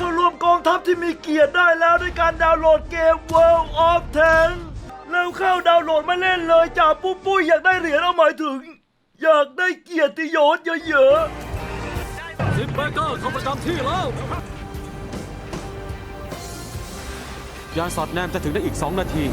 เข้าร่วมกองทัพที่มีเกียรติได้แล้วด้วยการดาวน์โหลดเกม World of Tanks แล้วเข้าดาวน์โหลดมาเล่นเลยจ่าปุ้มปุ้ยอยากได้เหรียญเอาหมายถึง อยากได้เกียรติยศเยอะๆซิปเบเกอร์เข้าประจำที่แล้วยานสอดแนมจะถึงได้อีก 2 นาที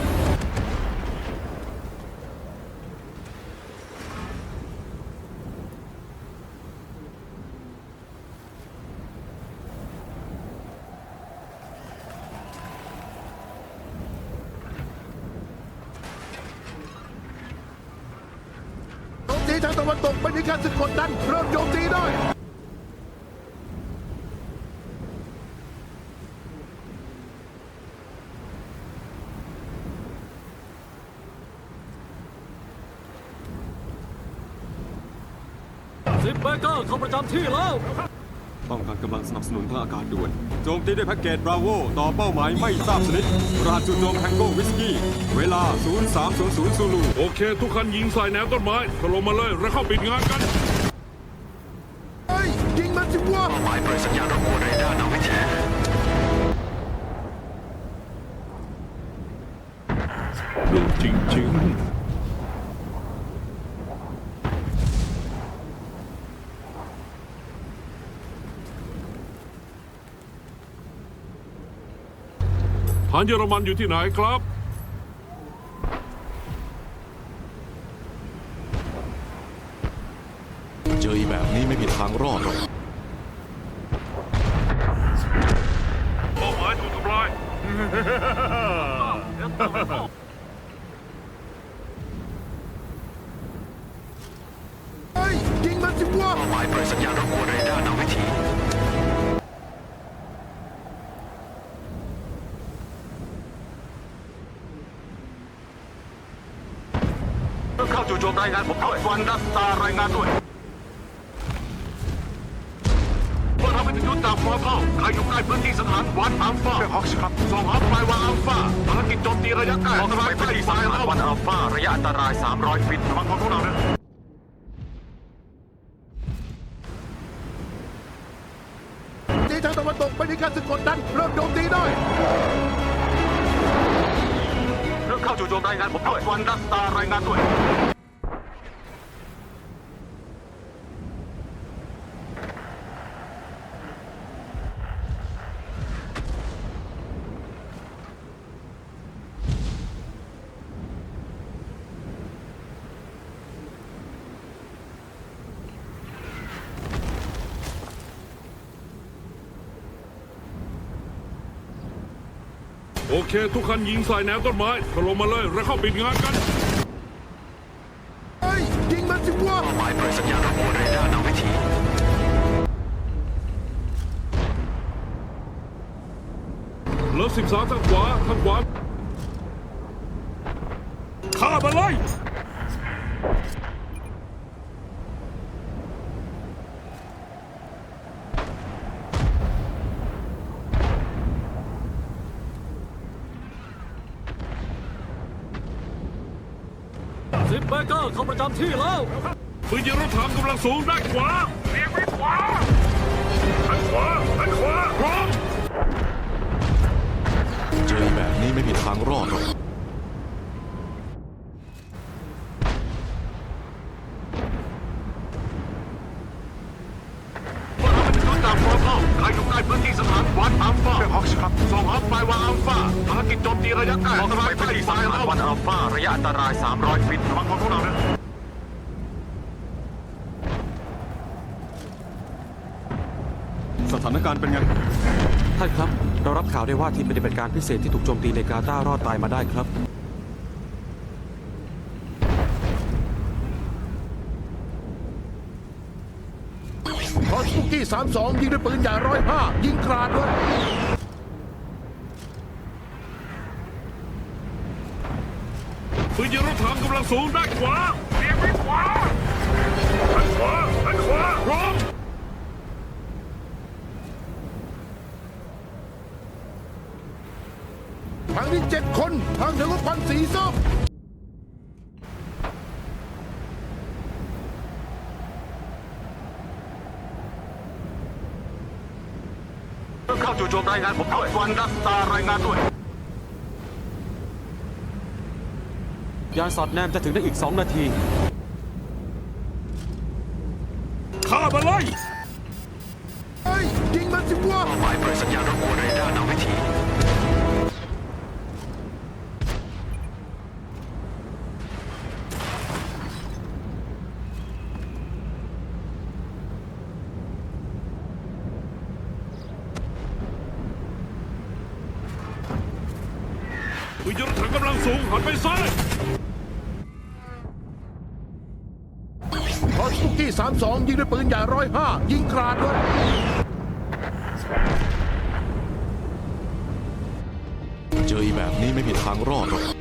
โจมตีทางตะวันตกไม่มีการสึกกดดันเริ่มโจมตีได้ซิปเบเกอร์เข้าประจำที่แล้ว ป้องกันกำลังสนับสนุนทางอากาศด่วน โจมตีด้วยแพ็กเกจบราโวต่อเป้าหมายไม่ทราบชนิดรหัสจู่โจมแทงโกวิสกี้ เวลา 0300ซูลูโอเค ทุกคันยิงใส่แนวต้นไม้ถล่มมาเลยแล้วเข้าปิดงานกัน เฮ้ยยิงมันสิวะหมายเปิดสัญญาณรบกวนเรดาร์นำวิถีเรื่องจริง ๆ ฐานเยอรมันอยู่ที่ไหนครับ เจออีแบบนี้ไม่มีทางรอดหรอกเป้าหมายถูกทำลาย เฮ้ยยิงมันสิวะหมายเปิดสัญญาณรบกวน รายงานผมด้วยฟันดัสตารายงานด้วยพวกเราเป็นยุทธจากฟอร์เข้าใครอยู่ใกล้พื้นที่สถานวันอัลฟาเป็นฮอกส์ครับส่งฮอกไปวางอัลฟาภารกิจโจมตีระยะใกล้อันตรายใกล้สายแล้ววันอัลฟาระยะอันตราย 300 ฟิตระวังของพวกเรานะตีทางตะวันตกไม่มีการสึกกดดันเริ่มโจมตีได้เรื่องเข้าจู่โจมรายงานผมด้วยวันดัสตารายงานด้วย โอเค ทุกคันยิงใส่แนวต้นไม้ถล่มมาเลยแล้วเข้าปิดงานกันเฮ้ยยิงมันสิวะหมายเปิดสัญญาณรบกวนเรดาร์นำวิถีเหลือสิบสามทางขวาทางขวาฆ่ามาเลย ซิปเบเกอร์เข้าประจำที่แล้วปืนยิงรถถังกำลังสูงด้านขวาเรียกไปขวาทางขวาทางขวาพร้อมเจออีแบบนี้ไม่มีทางรอดหรอกพวกเราเป็นยุทธจากฟอร์เข้าใครอยู่ใกล้พื้นที่สถานวันอัลฟาเป็นฮอกส์ครับส่งฮอกไปวางอัล ฟาภารกิจโจมตีระยะใกล้อันตรายใกล้สายแล้ววันอัลฟาระยะอันตราย 300 ฟิตระวังของพวกเรานะสถานการณ์เป็นไง ท่านครับ เรารับข่าวได้ว่าทีมปฏิบัติการพิเศษที่ถูกโจมตีในกาตาร์รอดตายมาได้ครับพอสปุกกี้32 ยิงด้วยปืนใหญ่ร้อยห้ายิงกราดเลย ปืนยิงรถถังกำลังสูงด้านขวาเรียกไปขวาทางขวาทางขวาพร้อมทางนี้เจ็ดคนทางถึงรถควันสีส้มเเข้าจู่โจมรายงานผมด้วยวันดัสตารายงานด้วย ยานสอดแนมจะถึงได้อีก 2 นาทีข้ามาเลยเฮ้ยยิงมันสิวะหมายเปิดสัญญาณรบกวนเรดาร์นำวิถีปืนยนต์ถังกำลังสูงหันไปซ้ายี้ 32 ยิงด้วยปืนใหญ่ร้อยห้ายิงกราดเลยเจออีแบบนี้ไม่มีทางรอดหรอก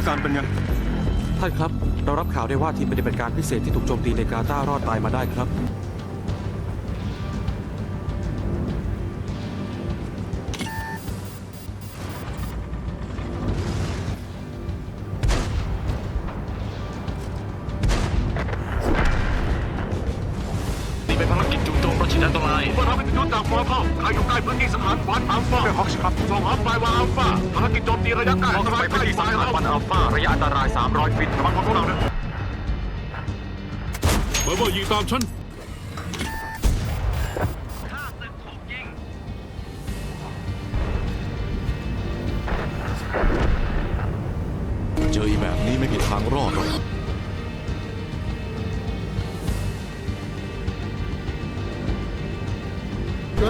านการณ์เป็นไงท่านครับ เรารับข่าวได้ว่าทีมปฏิบัติการพิเศษที่ถูกโจมตีในกาตารอดตายมาได้ครับ ชิดอันตรายเมื่อทำวิทยุจากฟอร์เข้าใครอยู่ใกล้พื้นที่สังหารวันอัลฟาเป็นฮอกส์ครับส่งอัลฟาวันอัลฟาภารกิจโจมตีระยะไกล้อันตรายใกล้สายแล้ววันอัลฟาระยะอันตราย 300 ฟิตระวังของพวกเรานะเบอร์เบอร์ยิงตามฉัน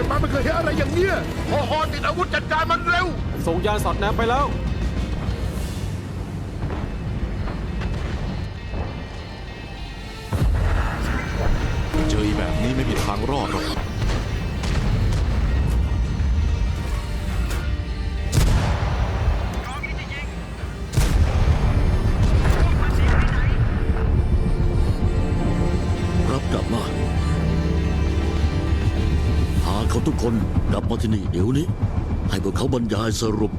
กิดมาไม่เคยเห็นอะไรอย่างเนี้ยพอฮอติดอาวุธจัดการมันเร็ว ส่งยานสอดแนมไปแล้ว เจออีแบบนี้ไม่มีทางรอดหรอก คนกลับมาที่นี่เดี๋ยวนี้ ให้พวกเขาบรรยายสรุป